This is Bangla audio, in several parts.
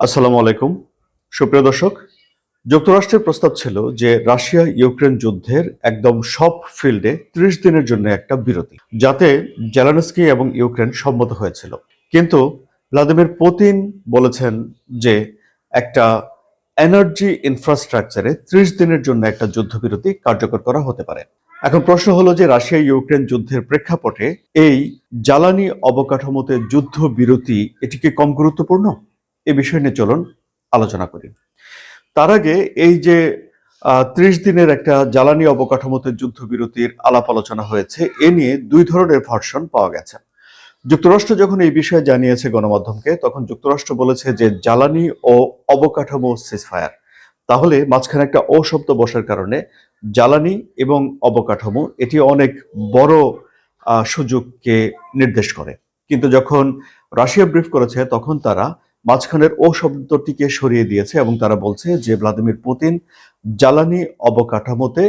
আসসালামু আলাইকুম। সুপ্রিয় দর্শক, যুক্তরাষ্ট্রের প্রস্তাব ছিল যে রাশিয়া ইউক্রেন যুদ্ধের একদম সব ফিল্ডে ত্রিশ দিনের জন্য একটা বিরতি, যাতে জেলানস্কি এবং ইউক্রেন সম্মত হয়েছিল। কিন্তু ভ্লাদিমির পুতিন বলেছেন যে একটা এনার্জি ইনফ্রাস্ট্রাকচারে ত্রিশ দিনের জন্য একটা যুদ্ধবিরতি কার্যকর করা হতে পারে। এখন প্রশ্ন হলো যে রাশিয়া ইউক্রেন যুদ্ধের প্রেক্ষাপটে এই জ্বালানি অবকাঠামোতে যুদ্ধ বিরতি এটি কি কম গুরুত্বপূর্ণ? এ বিষয় নিয়ে চলুন আলোচনা করি। তার আগে এই যে ত্রিশ দিনের একটা জ্বালানি অবকাঠামোতে যুদ্ধবিরতির আলাপ আলোচনা হয়েছে, এ নিয়ে দুই ধরনের ভার্সন পাওয়া গেছে। যুক্তরাষ্ট্র যখন এই বিষয়ে জানিয়েছে গণমাধ্যমকে, তখন যুক্তরাষ্ট্র বলেছে যে জ্বালানি ও অবকাঠামো সিসফায়ার তাহলে মাঝখানে একটা অশব্দ বসার কারণে জ্বালানি এবং অবকাঠামো এটি অনেক বড় সুযোগকে নির্দেশ করে। কিন্তু যখন রাশিয়া ব্রিফ করেছে, তখন তারা মাঝখানের ও শব্দটিকে সরিয়ে দিয়েছে এবং তারা বলছে যে ভ্লাদিমির পুতিন জ্বালানি অবকাঠামোতে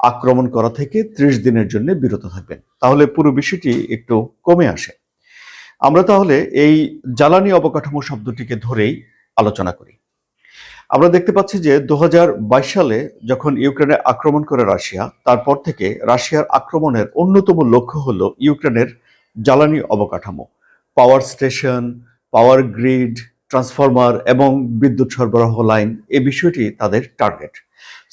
আক্রমণ করা থেকে ত্রিশ দিনের জন্য বিরত থাকবেন। তাহলে পুরো বিষয়টি একটু কমে আসে। আমরা তাহলে এই জ্বালানি অবকাঠামো শব্দটিকে ধরেই আলোচনা করি। আমরা দেখতে পাচ্ছি যে দু হাজার বাইশ সালে যখন ইউক্রেনে আক্রমণ করে রাশিয়া, তারপর থেকে রাশিয়ার আক্রমণের অন্যতম লক্ষ্য হলো ইউক্রেনের জ্বালানি অবকাঠামো, power station power grid, transformer এবং বিদ্যুৎ সরবরাহ লাইন এ বিষয়টি তাদের টার্গেট।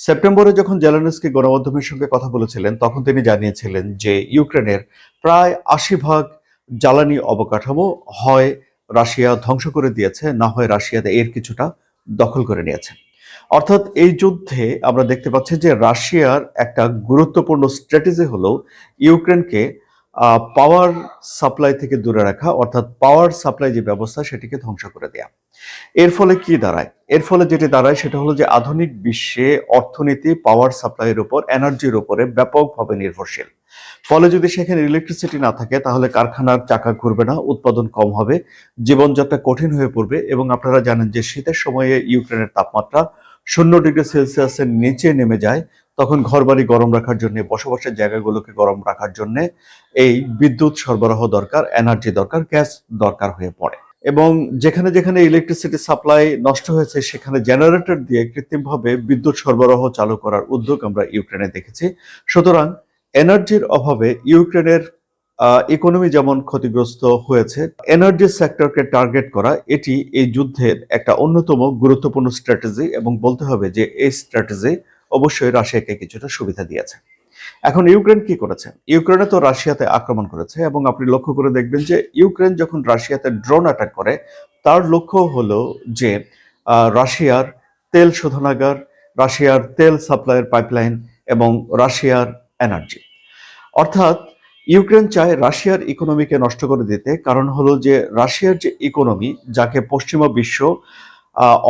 সেপ্টেম্বরে যখন জেলানস্কি গণমাধ্যমের সঙ্গে কথা বলেছিলেন, তখন তিনি জানিয়েছিলেন যে ইউক্রেনের প্রায় আশি ভাগ জ্বালানি অবকাঠামো হয় রাশিয়া ধ্বংস করে দিয়েছে, না হয় রাশিয়াতে এর কিছুটা দখল করে নিয়েছে। অর্থাৎ এই যুদ্ধে আমরা দেখতে পাচ্ছি যে রাশিয়ার একটা গুরুত্বপূর্ণ স্ট্র্যাটেজি হলো ইউক্রেনকে পাওয়ার সাপ্লাই থেকে দূরে রাখা, অর্থাৎ পাওয়ার সাপ্লাই যে ব্যবস্থা, সেটিকে ধ্বংস করে দেয়া। এর ফলে কি দাঁড়ায়? এর ফলে যেটি দাঁড়ায়, সেটা হলো যে আধুনিক বিশ্বে অর্থনীতি পাওয়ার সাপ্লাইয়ের উপর এনার্জির উপরে ব্যাপকভাবে নির্ভরশীল। ফলে যদি সেখানে ইলেকট্রিসিটি না থাকে, তাহলে কারখানার চাকা ঘুরবে না, উৎপাদন কম হবে, জীবনযাত্রা কঠিন হয়ে পড়বে এবং আপনারা জানেন যে শীতের সময়ে ইউক্রেনের তাপমাত্রা শূন্য ডিগ্রি সেলসিয়াসের নিচে নেমে যায় তখন ঘরবাড়ি গরম রাখার জন্য, বসবাসের জায়গাগুলোকে গরম রাখার জন্য এই বিদ্যুৎ সরবরাহ দরকার এনার্জি দরকার গ্যাস দরকার হয়ে পড়ে। এবং যেখানে যেখানে ইলেকট্রিসিটি সাপ্লাই নষ্ট হয়েছে, সেখানে জেনারেটর দিয়ে কৃত্রিমভাবে বিদ্যুৎ সরবরাহ চালু করার উদ্যোগ আমরা ইউক্রেনে দেখেছি। সুতরাং এনার্জির অভাবে ইউক্রেনের ইকোনমি যেমন ক্ষতিগ্রস্ত হয়েছে এনার্জি সেক্টরকে টার্গেট করা, এটি এই যুদ্ধের একটা অন্যতম গুরুত্বপূর্ণ স্ট্র্যাটেজি এবং বলতে হবে যে এই স্ট্র্যাটেজি অবশ্যই রাশিয়াকে কিছুটা সুবিধা দিয়েছে। এখন ইউক্রেন কি করেছে? ইউক্রেনে তো রাশিয়াতে আক্রমণ করেছে এবং আপনি লক্ষ্য করে দেখবেন যে ইউক্রেন যখন রাশিয়াতে ড্রোন অ্যাটাক করে, তার লক্ষ্য হলো যে রাশিয়ার তেল শোধনাগার, রাশিয়ার তেল সাপ্লাইয়ের পাইপলাইন এবং রাশিয়ার এনার্জি অর্থাৎ ইউক্রেন চায় রাশিয়ার ইকোনমিকে নষ্ট করে দিতে, কারণ হলো যে রাশিয়ার যে ইকোনমি যাকে পশ্চিমা বিশ্ব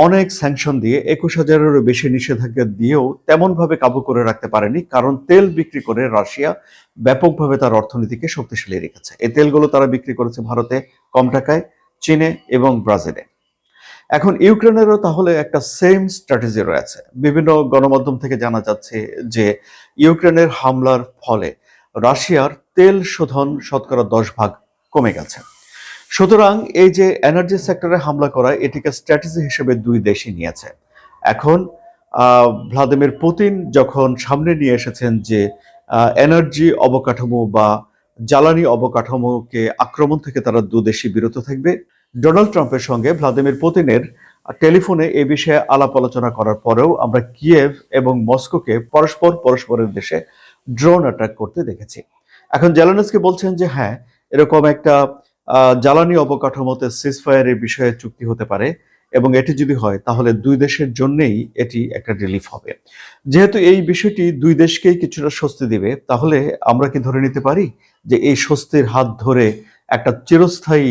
অনেক স্যাংশন দিয়ে একুশ হাজারেরও বেশি নিষেধাজ্ঞা দিয়েও তেমনভাবে কাবু করে রাখতে পারেনি, কারণ তেল বিক্রি করে রাশিয়া ব্যাপকভাবে তার অর্থনীতিকে শক্তিশালী রেখেছে। এই তেলগুলো তারা বিক্রি করেছে ভারতে কম টাকায়, চীনে এবং ব্রাজিলে। এখন ইউক্রেনেরও তাহলে একটা সেম স্ট্র্যাটেজি রয়েছে। বিভিন্ন গণমাধ্যম থেকে জানা যাচ্ছে যে ইউক্রেনের হামলার ফলে রাশিয়ার তেল শোধন শতকরা দশ ভাগ কমে গেছে। সুতরাং এই যে এনার্জি সেক্টরে হামলা করা, এটিকে স্ট্র্যাটেজি হিসেবে দুই দেশই নিয়েছে। এখন ভ্লাদিমির পুতিন যখন সামনে নিয়ে এসেছেন যে এনার্জি অবকাঠামো বা জ্বালানি অবকাঠামোকে আক্রমণ থেকে তারা দুদেশই বিরত থাকবে, ডোনাল্ড ট্রাম্পের সঙ্গে ভ্লাদিমির পুতিনের টেলিফোনে এ বিষয়ে আলাপ আলোচনা করার পরেও আমরা কিয়েভ এবং মস্কোকে পরস্পর পরস্পরের দেশে ড্রোন অ্যাটাক করতে দেখেছি। এখন জেলানস্কি বলছেন যে হ্যাঁ এরকম একটা জ্বালানি অবকাঠামোতে সিজফায়ারের বিষয়ে চুক্তি হতে পারে এবং এটি যদি হয়, তাহলে দুই দেশের জন্যই এটি একটা রিলিফ হবে। যেহেতু এই বিষয়টি দুই দেশকেই কিছুটা স্বস্তি দিবে, তাহলে আমরা কি ধরে নিতে পারি যে এই স্বস্তির হাত ধরে একটা চিরস্থায়ী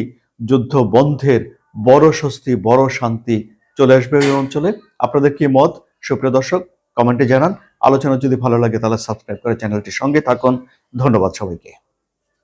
যুদ্ধ বন্ধের বড় স্বস্তি, বড় শান্তি চলে আসবে ওই অঞ্চলে? আপনাদের কি মত? সুপ্রিয় দর্শক কমেন্টে জানান। আলোচনা যদি ভালো লাগে, তাহলে সাবস্ক্রাইব করে চ্যানেলটির সঙ্গে থাকুন। ধন্যবাদ সবাইকে।